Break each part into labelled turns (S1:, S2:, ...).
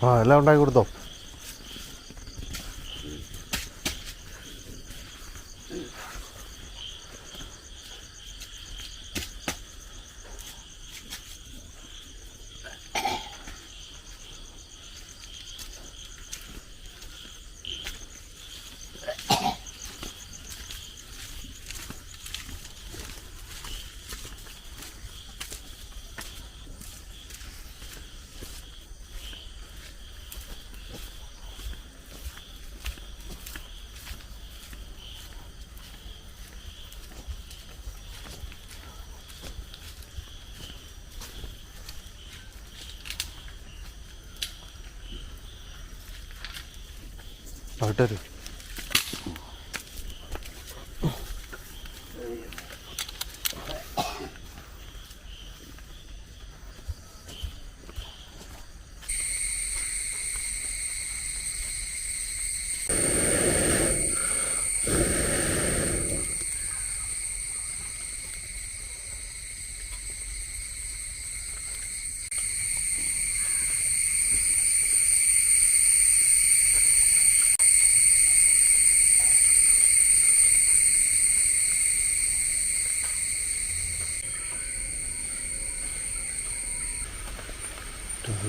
S1: ആ എല്ലാം ഉണ്ടാക്കി കൊടുത്തോ? പാട്ടൊരു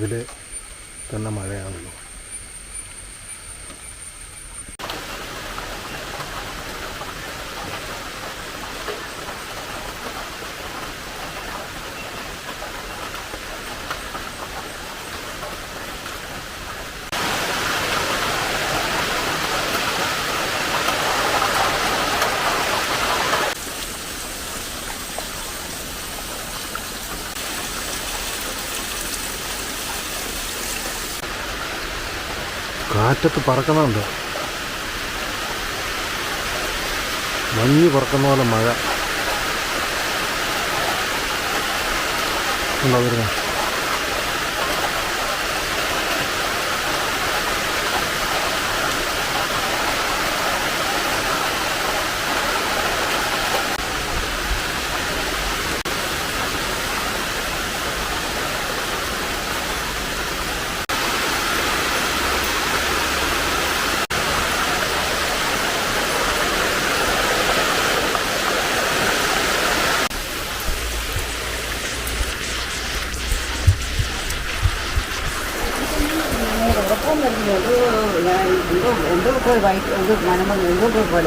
S1: രാവിലെ തന്നെ മഴയാണല്ലോ. കാറ്റത്ത് പറക്കുന്നുണ്ട് മഞ്ഞ് പറക്കുന്ന പോലെ മഴ. വരുന്നത്
S2: എന്തോ എന്തോ വൈറ്റ് എന്തോ മനം എന്തോ എപ്പോൾ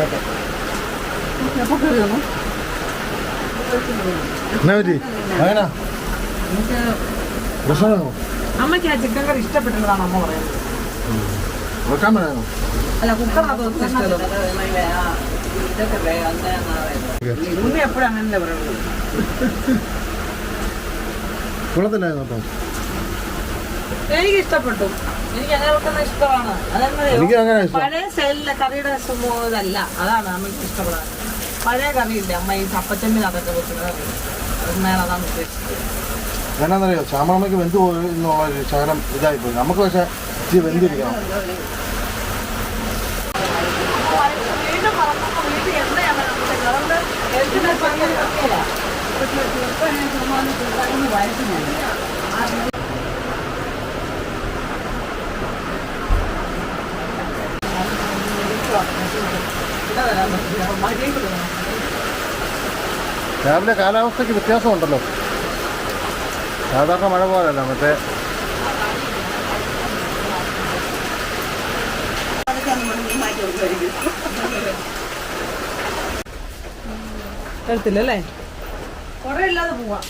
S3: അമ്മയ്ക്ക് ആ ചിക്കൻ കറി ഇഷ്ടപ്പെട്ടതാണ് അമ്മ പറയുന്നത്.
S1: വെക്കാൻ വേണോ
S3: അല്ല കുക്കറിനകത്ത് ഒന്നും ഇഷ്ടമല്ല
S2: ഇതൊക്കെ വേഗം എന്താണെന്നാ പറയുന്നത്
S3: ഉമ്മ എപ്പോഴും അങ്ങനെ പറയുന്നത്
S1: കുളത്തിലായിരുന്നു അപ്പം?
S3: എനിക്ക് ഇഷ്ടപ്പെട്ടു എനിക്ക് അങ്ങനെ പഴയ സ്റ്റൈലിലെ കറിയുടെ ഇതല്ല അതാണ് അമ്മയ്ക്ക് ഇഷ്ടപ്പെടാൻ. പഴയ കറിയില്ലേ. അമ്മ ഈ ചപ്പച്ചമ്മിൽ അതൊക്കെ വെക്കുന്ന കറി. അതാണ് ഉദ്ദേശിച്ചത്.
S1: എന്നാന്നറിയോ? ചാമളമ്മയ്ക്ക് വെന്ത് പോയി ഒരു ശകലം ഇതായിപ്പോയി. നമുക്ക് പക്ഷെ ഇച്ചിരി വെന്തിരിക്കണം.
S3: വീണ്ടും
S1: രാവിലെ കാലാവസ്ഥയ്ക്ക് വ്യത്യാസമുണ്ടല്ലോ. സാധാരണ മഴ പോലല്ല മറ്റേ.
S3: എടുത്തില്ലല്ലേ കുറെ ഇല്ലാതെ പോവാം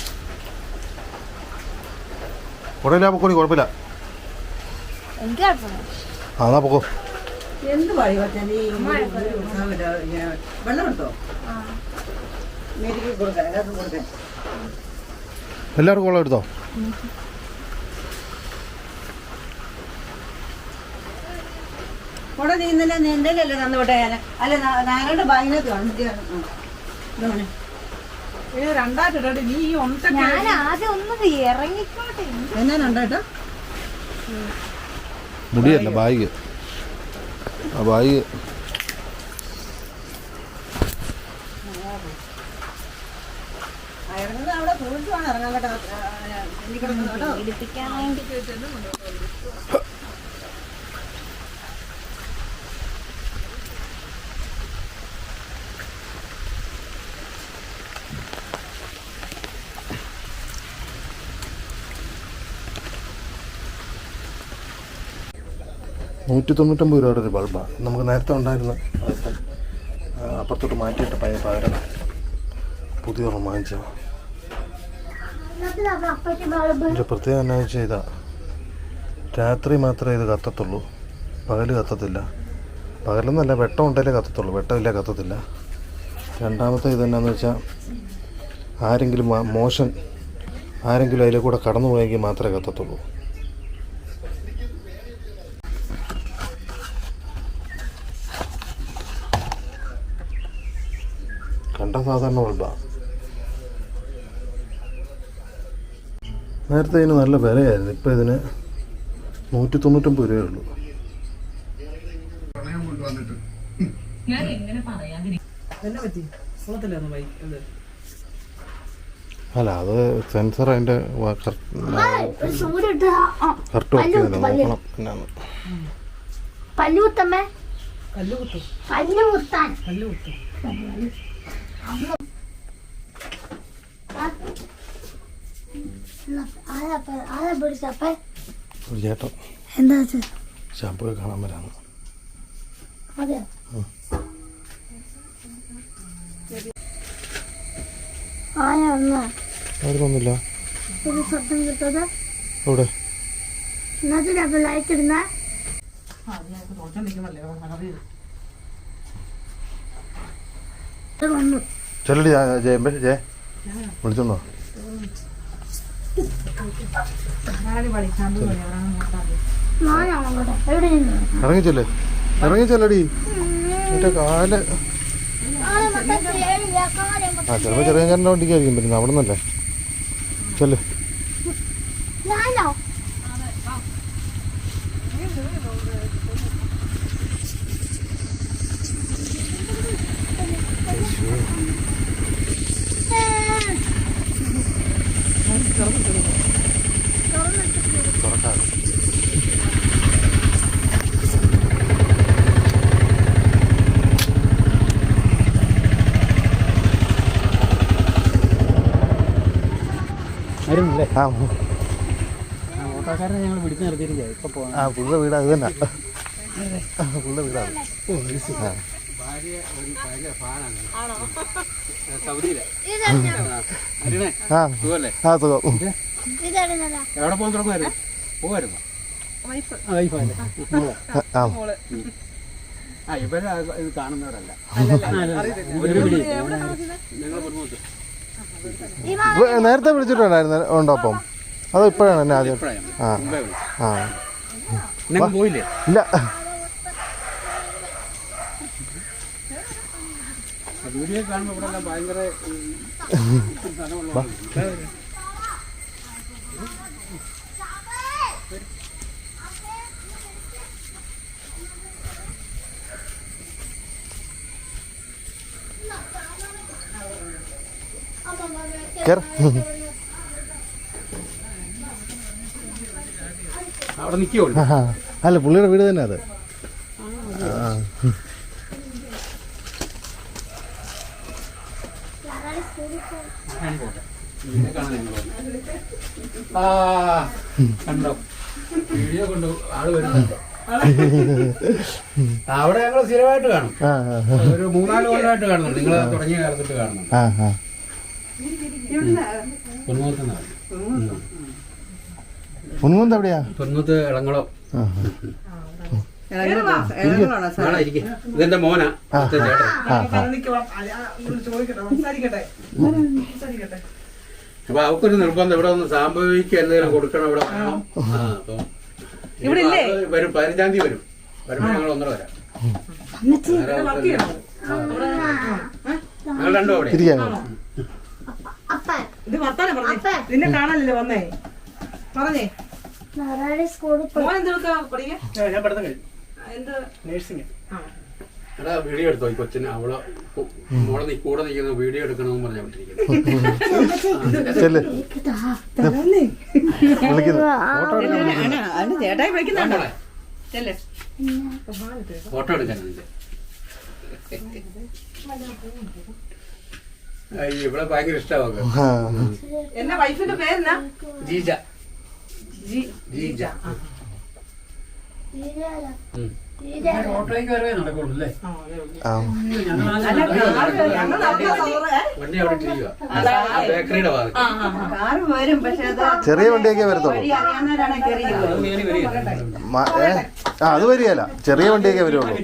S1: കുഴപ്പമില്ല എന്നാ പൊക്കോ.
S2: എന്ത് വഴി ഈ വെള്ളം എടുത്തോ മേടിക്ക് കൊടുക്കാൻ എല്ലാവർക്കും കൊടുക്കാൻ.
S1: എല്ലാവർക്കും വെള്ളം എടുത്തോ?
S2: ഇവിടെ നീ ഇന്നലെ നിന്റെ അല്ലേ തന്നു വിട്ടേ? ഞാൻ അല്ല ഞങ്ങളുടെ ബാഗിനകത്ത്
S3: രണ്ടായിട്ട് നീ
S4: ഞാൻ ആദ്യം ഒന്ന് ഇറങ്ങിക്കോട്ടെ.
S2: എന്നാ
S1: മുടിയല്ല ബാഗ്.
S2: വേണം ഇറങ്ങാൻ കേട്ടോ ആ, ആ, എനിക്ക് കിടക്കുന്നു കേട്ടോ
S4: പീഡിപ്പിക്കാൻ വേണ്ടി
S1: നൂറ്റി തൊണ്ണൂറ്റൊമ്പത് രൂപയുടെ ഒരു ബൾബാണ് നമുക്ക് നേരത്തെ ഉണ്ടായിരുന്ന അപ്പുറത്തോട്ട് മാറ്റിയിട്ട് പഴയ പകരം പുതിയ ഒരെണ്ണം പ്രത്യേകം എന്നാ വെച്ചാൽ ഇതാ. രാത്രി മാത്രമേ ഇത് കത്തത്തുള്ളൂ. പകൽ കത്തത്തില്ല. പകലെന്നല്ല വെട്ടം ഉണ്ടല്ലേ കത്തത്തുള്ളൂ. വെട്ടമില്ല കത്തത്തില്ല. രണ്ടാമത്തെ ഇതെന്നാന്ന് വെച്ചാൽ ആരെങ്കിലും മോശം ആരെങ്കിലും അതിലെ കൂടെ കടന്നു പോയെങ്കിൽ മാത്രമേ കത്തത്തുള്ളൂ. കണ്ട സാധാരണ ബൾബാണ് നേരത്തെ ഇതിന് നല്ല വിലയായിരുന്നു. ഇപ്പം ഇതിന് നൂറ്റി തൊണ്ണൂറ്റൊമ്പത് രൂപയേ ഉള്ളൂ. അല്ല അത് സെൻസർ അതിന്റെ കറക്റ്റ് വർക്ക് ചെയ്യുന്നില്ല നോക്കണം എന്നാണ്.
S4: പല്ലുകുത്തമ്മേ
S3: കല്ല് കുത്തും.
S4: പല്ലുകുത്താൻ
S3: കല്ല് കുത്തും.
S4: ആരാ പിടിച്ചപ്പ
S1: ഒരു ചേട്ടൻ
S4: എന്താ
S1: ഷാമ്പു കാണാൻ വരാണ്
S4: അതെ ആരാ വന്ന?
S1: ആയിരുന്നൊന്നുമില്ല
S4: ഒരു ശബ്ദം കിട്ടത്
S1: അവിടെ
S4: എന്നിട്ട് ലൈറ്റ് ഇടുന്ന. വന്നു
S1: ചെല്ലടി ജയമ്പ ജയ വിളിച്ചോണ്ടോ? ഇറങ്ങിച്ചല്ലേ. ഇറങ്ങിച്ചല്ലടി.
S4: എന്റെ കാൽ.
S1: ആ ചിലപ്പോൾ ചെറിയ ചേട്ടന്റെ വണ്ടിക്കായിരിക്കും പിന്നെ അവിടെ നിന്നല്ലേ ചെല്ല്. ആ
S5: ഓട്ടോക്കാരനെ ഞങ്ങൾ പിടിച്ചു നിർത്തിയിരിക്കുക ഇപ്പൊ പോകാം
S1: ആ പുള്ള വീട് അത് തന്നെ. പുള്ള വീടാണ്. ആ. ആ
S5: സുഖമല്ലേ?
S1: ആ സുഖം.
S5: എവിടെ പോകാൻ തുടങ്ങുമായിരുന്നു പോവായിരുന്നു?
S3: വൈഫ്.
S5: ആ
S1: ആ
S3: മോൾ.
S5: ആ ഇവരെ ഇത് കാണുന്നവരല്ല. ഒരു പിടി.
S3: എവിടെ
S1: നേരത്തെ വിളിച്ചിട്ടുണ്ടായിരുന്നു ഉണ്ടോ അപ്പം അതോ ഇപ്പോഴാണ് എന്നെ ആദ്യം ആ ആ
S5: പോയില്ലേ
S1: ഇല്ല
S5: കാണുമ്പോൾ ഇവിടെ ഭയങ്കര നിൽക്കുള്ളൂ
S1: അല്ല പുള്ളിയുടെ വീട് തന്നെ അത്.
S5: കണ്ടോ? വീഡിയോ കൊണ്ട്. ആൾ വരുന്നുണ്ടോ. അവിടെ ഞങ്ങൾ സ്ഥിരമായിട്ട് കാണും. ഒരു മൂന്നാൽ കൊല്ലമായിട്ട് കാണുന്നുണ്ട്. നിങ്ങൾ തുടങ്ങിയ കാലത്തിട്ട് കാണുന്നുണ്ട്.
S1: മുൻകുന്ത് എവിടെയാ?
S5: നാളെ ഇരിക്കെ. ഇതെന്റെ മോനാ. അപ്പൊ അവക്കൊരു നിർബന്ധം. ഇവിടെ ഒന്ന് സംഭവിക്കുക എന്തെങ്കിലും കൊടുക്കണം ഇവിടെ വേണം. ആ, അപ്പം
S3: ഇവിടെ ഇല്ലേ?
S5: വരും. പതിനഞ്ചാം തീയതി വരും. വരുമ്പോ ഞങ്ങൾ ഒന്നര വരാം. ഞങ്ങൾ രണ്ടോ അവിടെ.
S1: ഇരിക്കാൻ
S4: അപ്പ
S3: ഇത് വർത്താനം പറഞ്ഞേ. നിന്നെ കാണാനല്ലേ വന്നേ? പറഞ്ഞേ.
S4: നാരായണ സ്കൂളിൽ
S3: മോൻ എന്തെടുക്കാ പഠിക്കാൻ?
S5: ഞാൻ പഠിത്തം കഴിഞ്ഞു.
S3: എന്ത്?
S5: നേഴ്സിംഗ്. എടാ വീഡിയോ എടുത്തോ ഈ കൊച്ചിന്. അവളെ മോളെ നീ കൂടെ നിൽക്കുന്ന വീഡിയോ എടുക്കണമെന്ന് പറഞ്ഞാ വിട്ടിരിക്കുന്നത്.
S1: ചെല്ല്.
S3: തരാന്നേ
S1: വിളിക്കുന്നു.
S3: അതിന് ചേട്ടായി വിളിക്കുന്നുണ്ടോ?
S5: മോളെ.
S3: ചെല്ലേ.
S5: ഫോട്ടോ എടുക്കാൻ നിന്റെ. ഇവിടെ ഭയങ്കര ഇഷ്ടമാകും
S1: ആ
S3: എന്റെ വൈഫിന്റെ പേരെന്നാ
S5: ജീജ
S3: ജി
S5: ജീജ. ഓട്ടോയ്ക്ക് വരവേ നടക്കുള്ളൂ അല്ലേ? വണ്ടി അവിടെ ബേക്കറിയുടെ ഭാഗത്ത്
S3: ആ, ആ, ആ.
S2: വരും പക്ഷെ അത്
S1: ചെറിയ വണ്ടിയൊക്കെ വരത്തുള്ളൂ? ആ അത് വരികയല്ല ചെറിയ വണ്ടിയൊക്കെ വരുള്ളൂ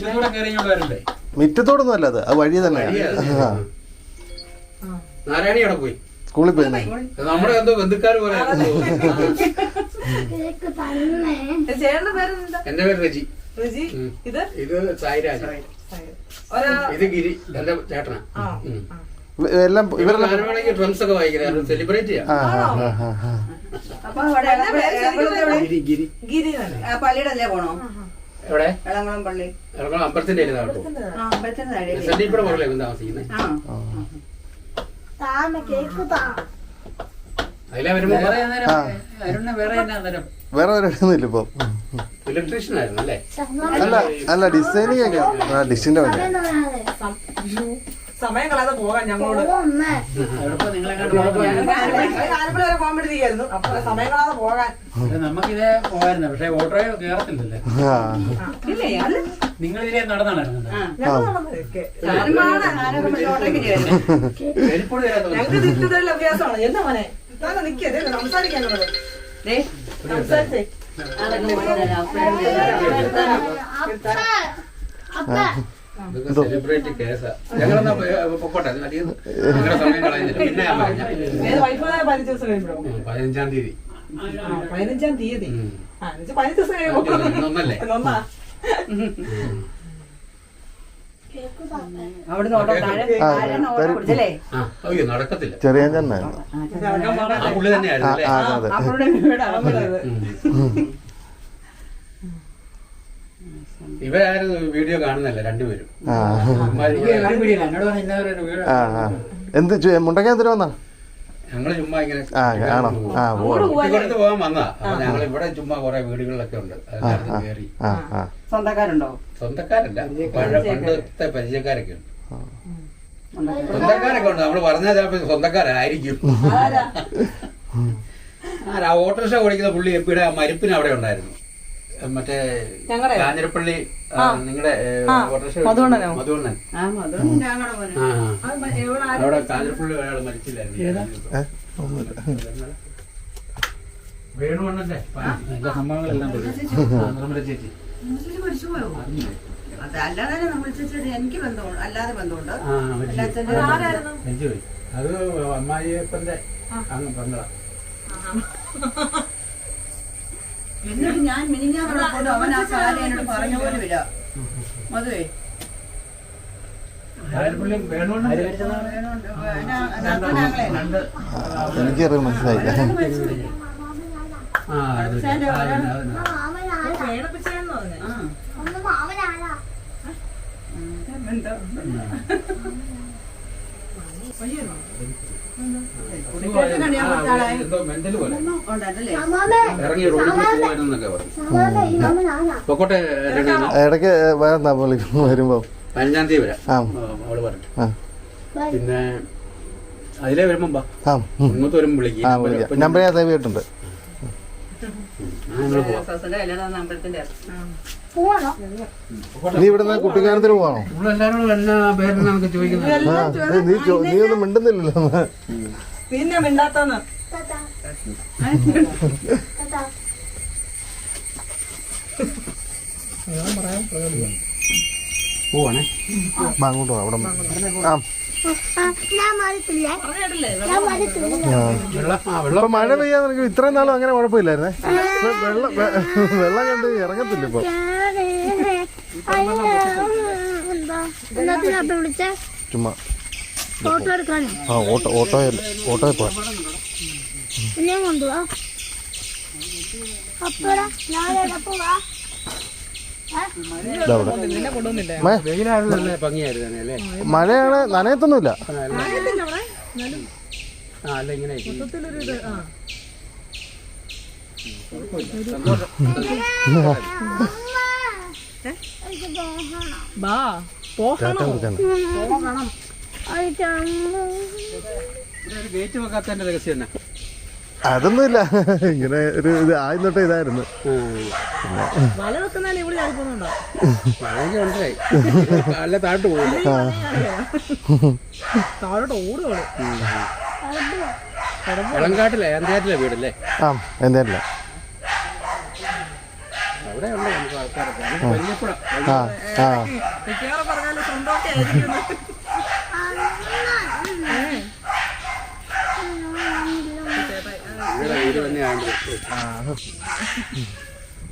S1: മിറ്റത്തോടൊന്നും അല്ല അത് അത് വഴി തന്നെയാണ് ആ.
S5: നാരായണി അവിടെ പോയി.
S1: സ്കൂളിൽ പോയി
S5: നമ്മുടെ എന്തോ ബന്ധുക്കാർ പോലെ എന്റെ പേര്
S3: റജി. ഇത്?
S5: ഇത് സായിരാജ്. ഇത് ഗിരി എന്റെ ചേട്ടനാ.
S1: എല്ലാം ഇവരെല്ലാം
S5: ഡ്രംസ് ഒക്കെ വായിക്കുന്നത് സെലിബ്രേറ്റ് ചെയ്യാം
S2: പള്ളിയുടെ പോണോ?
S5: എവിടെ?
S2: പള്ളി
S5: അമ്പലത്തിന്റെ താമസിക്കുന്നത്. വേറെ എന്നാ അന്നേരം
S1: വേറെ ഒരിടന്നില്ല ഇപ്പൊ.
S5: ഇലക്ട്രീഷ്യൻ ആയിരുന്നു അല്ലേ?
S1: അല്ല അല്ല ഡിസൈനിങ് ഒക്കെ ആ ഡിഷിന്റെ വണ്ടി
S4: സമയം കളയാതെ.
S3: പോകാൻ ഞങ്ങളോട്. ആലപ്പുഴ വരെ പോകാൻ വേണ്ടി ഇരിക്കുകയായിരുന്നു അപ്പൊ സമയം കളയാതെ പോകാൻ.
S5: നമുക്കിതേ പോകായിരുന്നു പക്ഷെ ഓട്ടോ കേറത്തില്ലല്ലേ? നിങ്ങൾ ഇതിലെ നടന്നാണ്
S3: ഞങ്ങൾക്ക് അഭ്യാസമാണ് എന്താ മോനെ? നിക്കേ സംസാരിക്കാൻ സംസാരിച്ചേ.
S4: അപ്പ.
S3: പതിനഞ്ച് ദിവസം
S5: തീയതി.
S3: പതിനഞ്ചാം തീയതി. പതിനഞ്ച് കഴിയുമ്പോ
S5: ഇന്നൊന്നല്ലേ
S3: ഒന്നാ
S5: ഇവരാരും വീഡിയോ കാണുന്നല്ല രണ്ടുപേരും.
S1: ഞങ്ങൾ എന്ത് മുണ്ടക്കയം എന്തിനു വന്നാ?
S5: ചുമ്മാ ഇങ്ങനെ
S1: ആ, ആണോ? ആ, പോവാം.
S5: കുട്ടിക്കൊടുത്ത് പോകാൻ വന്നാ അപ്പൊ ഞങ്ങൾ ഇവിടെ ചുമ്മാ കുറെ വീടുകളിലൊക്കെ ഉണ്ട്. അതിനകത്ത് കയറി.
S2: സ്വന്തക്കാരുണ്ടോ?
S5: സ്വന്തക്കാരല്ല. പഴയ പണ്ടത്തെ പരിചയക്കാരൊക്കെ ഉണ്ട്. സ്വന്തക്കാരൊക്കെ ഉണ്ട്. നമ്മൾ പറഞ്ഞാൽ ചിലപ്പോ സ്വന്തക്കാരായിരിക്കും. ആ ഓട്ടോറിക്ഷ ഓടിക്കുന്ന പുള്ളി എപ്പിയുടെ ആ മരുപ്പിന് അവിടെ ഉണ്ടായിരുന്നു. മറ്റേ? കാഞ്ഞിരപ്പള്ളി നിങ്ങളുടെ
S3: മധുവണ്ണനോ?
S5: മധുവണ്ണൻ. അവിടെ കാഞ്ഞിരപ്പള്ളി ഒരാൾ മരിച്ചില്ലായിരുന്നു.
S1: ഏ ഒന്നുമില്ല.
S5: വേണുവണ്ണന്റെ എല്ലാ സംഭവങ്ങളെല്ലാം നമ്മുടെ ചേച്ചി
S2: അല്ലാതെ എനിക്ക് ബന്ധമുണ്ട് ബന്ധമുണ്ട്.
S5: അത് അമ്മായിയപ്പന്റെ അങ്ങ് പങ്കള
S2: എന്നിട്ട് ഞാൻ മിനിഞ്ഞാന്ന് പോലും അവൻ ആ കാര്യം എന്നോട് പറഞ്ഞ പോലും ഇല്ല മധുവേ.
S1: എനിക്ക് മനസ്സിലായില്ല.
S5: എന്തോ?
S1: ഇടയ്ക്ക് വേറെന്താ വിളിക്കുന്നു വരുമ്പോ
S5: പതിനഞ്ചാം തീയതി വരാം അവൾ പറഞ്ഞു പിന്നെ അതിലേ വരുമ്പോ. ഇങ്ങോട്ട് വരുമ്പോ വിളിക്കും
S1: നമ്പർ ഞാൻ സേവ് ചെയ്തിട്ടുണ്ട്
S2: അമ്പലത്തിന്റെ?
S1: നീ ഇവിടുന്ന് കുട്ടിക്കാനത്തിന് പോവാണോ? നീ നീ ഒന്നും മിണ്ടുന്നില്ലല്ലോ.
S3: പിന്നെ മിണ്ടാത്തന്ന്.
S5: പോവാണേ
S1: അങ്ങോട്ട് അവിടെ ആ. മഴ പെയ്യാൻ നിനക്ക് ഇത്രയും നാളും അങ്ങനെ കുഴപ്പമില്ലായിരുന്നേ. വെള്ളം വെള്ളം കണ്ട് ഇറങ്ങത്തില്ല ഇപ്പൊ
S4: എന്താ എന്നത്തിനപ്പ വിളിച്ചേ
S1: ചുമ്മാ
S4: ഓട്ടോ എടുക്കാനോ?
S1: ആ ഓട്ടോ ഓട്ടോയിൽ ഓട്ടോയിൽ പോവാ
S4: എന്നെയും കൊണ്ടുപോവാ അപ്പടാ ഞാൻ എടപ്പോ വാ
S1: ഇതാ അവിടെ മേ,
S5: വെയിലായിരുന്നു നല്ല ഭംഗിയായിരുന്നു അല്ലേ
S1: മഴയാണ് നനയത്തൊന്നുമില്ല
S3: ബാ.
S1: അതൊന്നുമില്ല ഇങ്ങനെ ഒരു ഇത് ആദ്യം തൊട്ടേ ഇതായിരുന്നു
S5: ഇളങ്കാട്ടിലെ വീടല്ലേ
S1: ആ
S5: അവിടെ ഉണ്ട് നമുക്ക് ആൾക്കാരൊക്കെ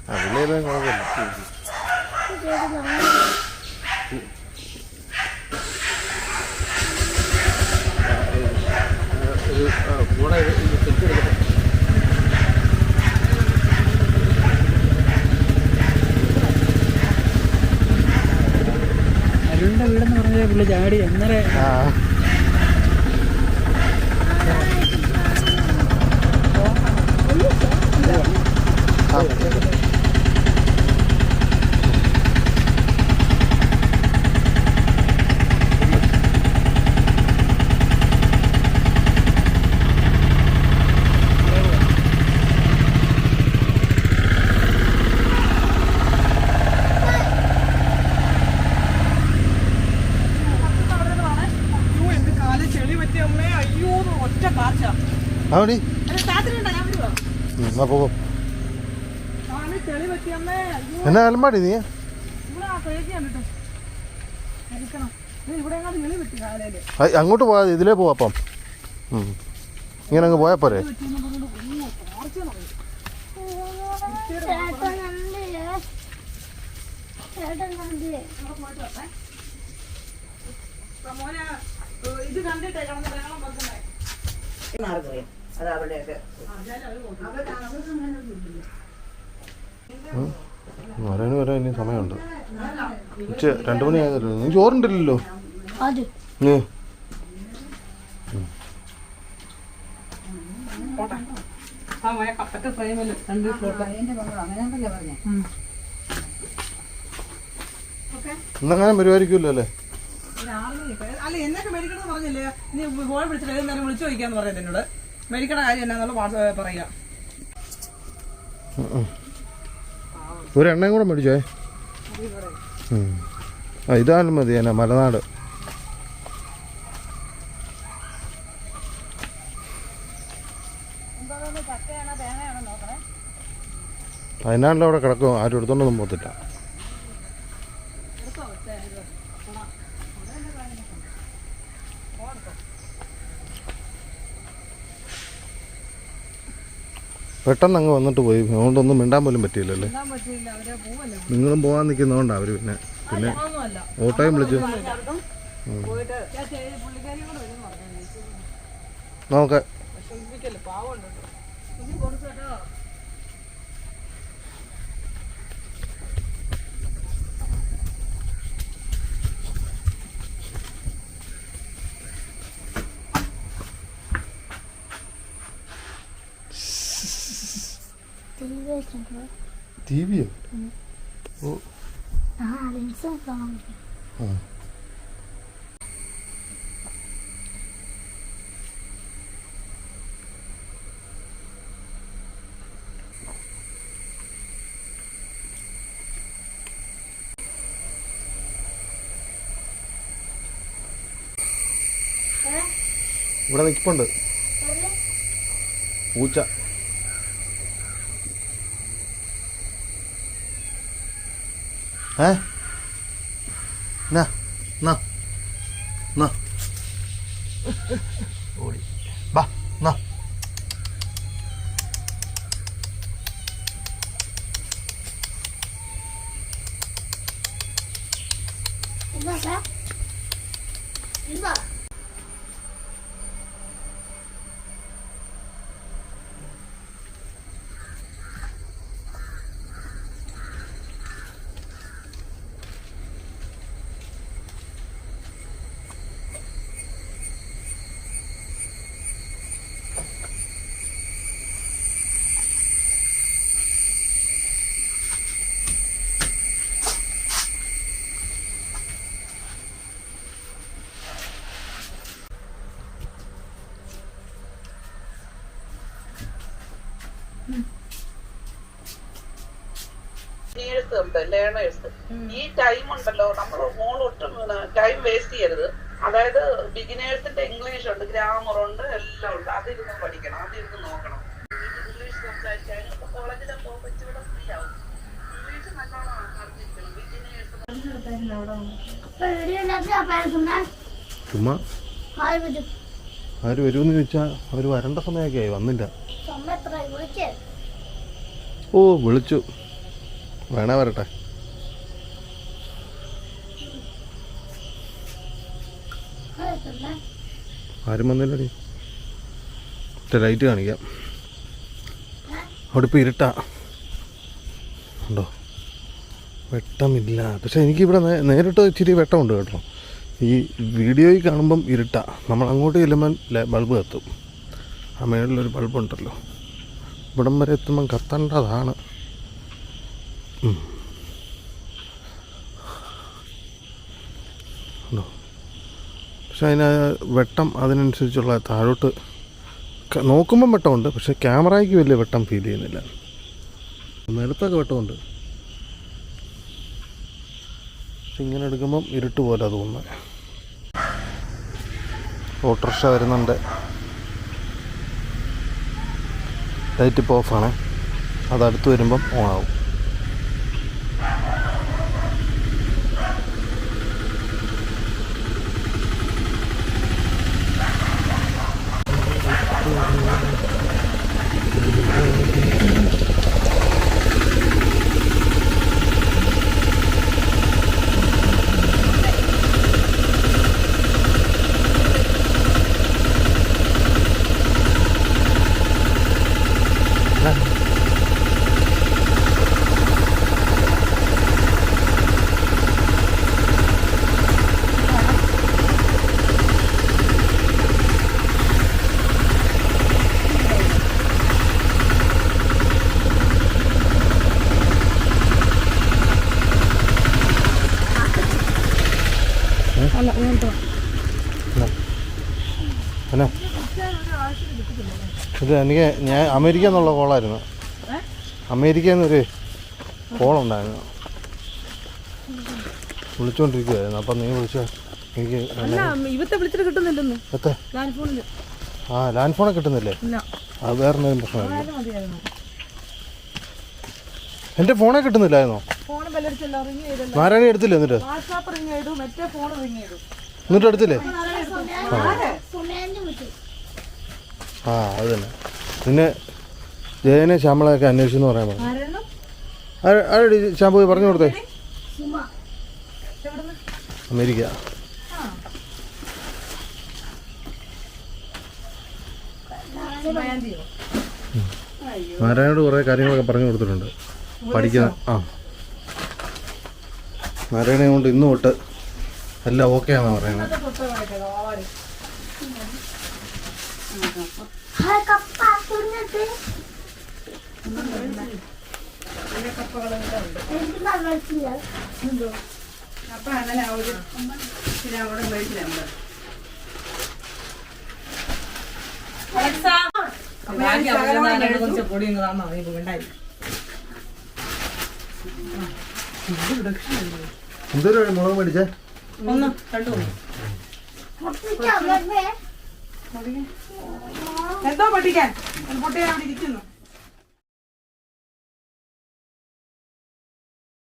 S1: അതിലേലും കുഴപ്പമില്ല
S5: കൂടെ സെറ്റ് എടുക്കട്ടെ വീടെന്ന് പറഞ്ഞാൽ പുള്ളി ചാടി. അന്നേരം
S1: ആ ആ
S3: അയ്യോ എന്റെ കാൽ ചെളി പറ്റി അമ്മേ അയ്യോ എന്ന് ഒറ്റ കാച്ച
S1: അവിടെ എന്നാ പോകും എന്നാ അലമ്പാടി നീ? അങ്ങോട്ട് പോവാ ഇതിലേ പോവാ അപ്പം. ഇങ്ങനെ അങ്ങ് പോയാ പോരെ.
S4: ചേട്ടൻ കണ്ടില്ലേ ചേട്ടൻ കണ്ടില്ലേ?
S3: മോനെ ഇത് കണ്ടിട്ടേ കിടന്ന് വെള്ളം വെക്കുന്നേ
S2: അത്
S1: വരാനും വരാൻ ഇനി സമയമുണ്ട്. ഉച്ച രണ്ടു മണി ആയതല്ലോ? നീ ചോറുണ്ടല്ലോ ഇന്നങ്ങനെ പരിപാടിക്കുമല്ലോ അല്ലേ?
S3: അല്ല എന്നൊക്കെ മേടിക്കണം എന്ന് പറഞ്ഞില്ലേ? നീ ഫോൺ വിളിച്ചിട്ട് നേരം വിളിച്ചു ചോദിക്കാന്ന് പറയുന്നത് എന്നോട് മേടിക്കണ കാര്യം എന്നാന്നുള്ള വാട്സാപ്പ് പറയാ
S1: ഒരു എണ്ണയും കൂടെ മേടിച്ചേ ഇതാണ് ആ ഇതായാലും മതി എന്നാ മലനാട്. അതിനാണല്ലോ അവിടെ കിടക്കും? ആരും എടുത്തോണ്ടൊന്നും പോകത്തില്ല. പെട്ടെന്ന് അങ്ങ് വന്നിട്ട് പോയി. അതുകൊണ്ടൊന്നും മിണ്ടാൻ പോലും പറ്റിയില്ലല്ലേ? നിങ്ങളും പോകാൻ നിൽക്കുന്നതുകൊണ്ടാണ് അവർ പിന്നെ. പിന്നെ ഓട്ടോയും വിളിച്ചു നോക്കാം.
S4: ടി
S1: വിയോ ഓ
S4: ആ.
S1: ഇവിടെ നിൽപ്പുണ്ട്. പൂച്ച. ഏ നാ നാ നാ ഓടി ബാ നാ
S4: എന്താ സാർ എന്താ
S6: ലേണേഴ്സ് ഈ ടൈം ഉണ്ടല്ലോ നമ്മൾ മോൾ ഒട്ടും ടൈം വേസ്റ്റ് ചെയ്യരുത്. അതായത് ബിഗിനേഴ്സിന്റെ ഇംഗ്ലീഷ് ഉണ്ട് ഗ്രാമർ ഉണ്ട് എല്ലാം ഉണ്ട്. അതിരുന്ന് പഠിക്കണം അതിരുന്ന് നോക്കണം. ഇംഗ്ലീഷ് സംസാരിച്ചാൽ കോളേജിലെ പോകുമ്പോൾ ഇച്ചിരി ഫ്രീ ആവും. ഇംഗ്ലീഷ് നല്ലോണം അറിഞ്ഞിരിക്കണം ബിഗിനേഴ്സ്
S4: അപ്പൊ വീഡിയോയിനകത്ത് അപ്പായിരിക്കുന്ന
S1: ചുമ്മാ.
S4: ഹായ് വരും?
S1: ആര് വരുമെന്ന് ചോദിച്ചാൽ അവർ വരേണ്ട സമയമൊക്കെ ആയി വന്നില്ല. ഓ വിളിച്ചു. വേണേ വരട്ടെ. ആരും വന്നില്ലടി. ലൈറ്റ് കാണിക്കാം. അവിടെ ഇപ്പോൾ ഇരുട്ടാ. ഉണ്ടോ? വെട്ടമില്ല. പക്ഷെ എനിക്കിവിടെ നേരിട്ട് ഇച്ചിരി വെട്ടമുണ്ട് കേട്ടോ. ഈ വീഡിയോയിൽ കാണുമ്പം ഇരുട്ട. നമ്മൾ അങ്ങോട്ട് ചെല്ലുമ്പം ബൾബ് കത്തും. ആ മേളിലൊരു ബൾബ് ഉണ്ടല്ലോ ഇവിടം വരെ എത്തുമ്പം കത്തേണ്ടതാണ്. ഉണ്ടോ പക്ഷെ അതിന് വെട്ടം അതിനനുസരിച്ചുള്ള താഴോട്ട് നോക്കുമ്പം വെട്ടമുണ്ട് പക്ഷെ ക്യാമറയ്ക്ക് വലിയ വെട്ടം ഫീൽ ചെയ്യുന്നില്ല നിലത്തൊക്കെ വെട്ടമുണ്ട് പക്ഷെ ഇങ്ങനെ എടുക്കുമ്പം ഇരുട്ട് പോലെ തോന്നുന്നത് ഓട്ടോറിക്ഷ വരുന്നുണ്ട് ലൈറ്റ് ഇപ്പോൾ ഓഫാണ് അത് അടുത്ത് വരുമ്പം ഓണാവും എന്നാ ഇത് എനിക്ക് ഞാൻ അമേരിക്ക എന്നുള്ള കോളായിരുന്നു. അമേരിക്ക എന്നൊരു കോളുണ്ടായിരുന്നു. വിളിച്ചോണ്ടിരിക്കുവായിരുന്നു. അപ്പം നീ വിളിച്ച എനിക്ക്
S3: അല്ല ഇവത്തെ വിളിച്ചിട്ട് കിട്ടുന്നില്ലെന്ന്.
S1: എത്തെ
S3: ലാൻഡ് ഫോണിൽ
S1: ആ ലാൻഡ് ഫോണെ കിട്ടുന്നില്ലേ? അത് വേറെ എന്തെങ്കിലും പ്രശ്നമായിരുന്നു
S3: എന്റെ
S1: എന്റെ ഫോണെ കിട്ടുന്നില്ലായിരുന്നോ
S3: ആരാണി
S1: നാരായണി എടുത്തില്ലേ എന്നിട്ട്? എന്നിട്ട് എടുത്തില്ലേ? ആ അത് തന്നെ. പിന്നെ ജയനെ ശ്യാമളയൊക്കെ അന്വേഷിച്ചെന്ന് പറയാൻ പറഞ്ഞു. ആരടി ശ്യാം പോയി പറഞ്ഞു കൊടുത്തേ.
S4: സുമ.
S1: അമേരിക്ക. നാരായണോട് കുറേ കാര്യങ്ങളൊക്കെ പറഞ്ഞു കൊടുത്തിട്ടുണ്ട്. പഠിക്കുന്ന ആ. നാരായണെ കൊണ്ട് ഇന്ന് തൊട്ട് എല്ലാം ഓക്കെ ആണെന്ന് പറയുന്നത്.
S2: അപ്പൊ അങ്ങനെ ഒരു അവിടെ
S3: നമ്മൾ.
S1: എന്തൊരു മുളക് മേടിച്ചേ
S3: ഒന്ന് രണ്ടു
S4: പൊട്ടിച്ചമ്മേ
S3: എന്തോ പൊട്ടിക്കാൻ? പൊട്ടിയാ അവിടെ ഇരിക്കുന്നു.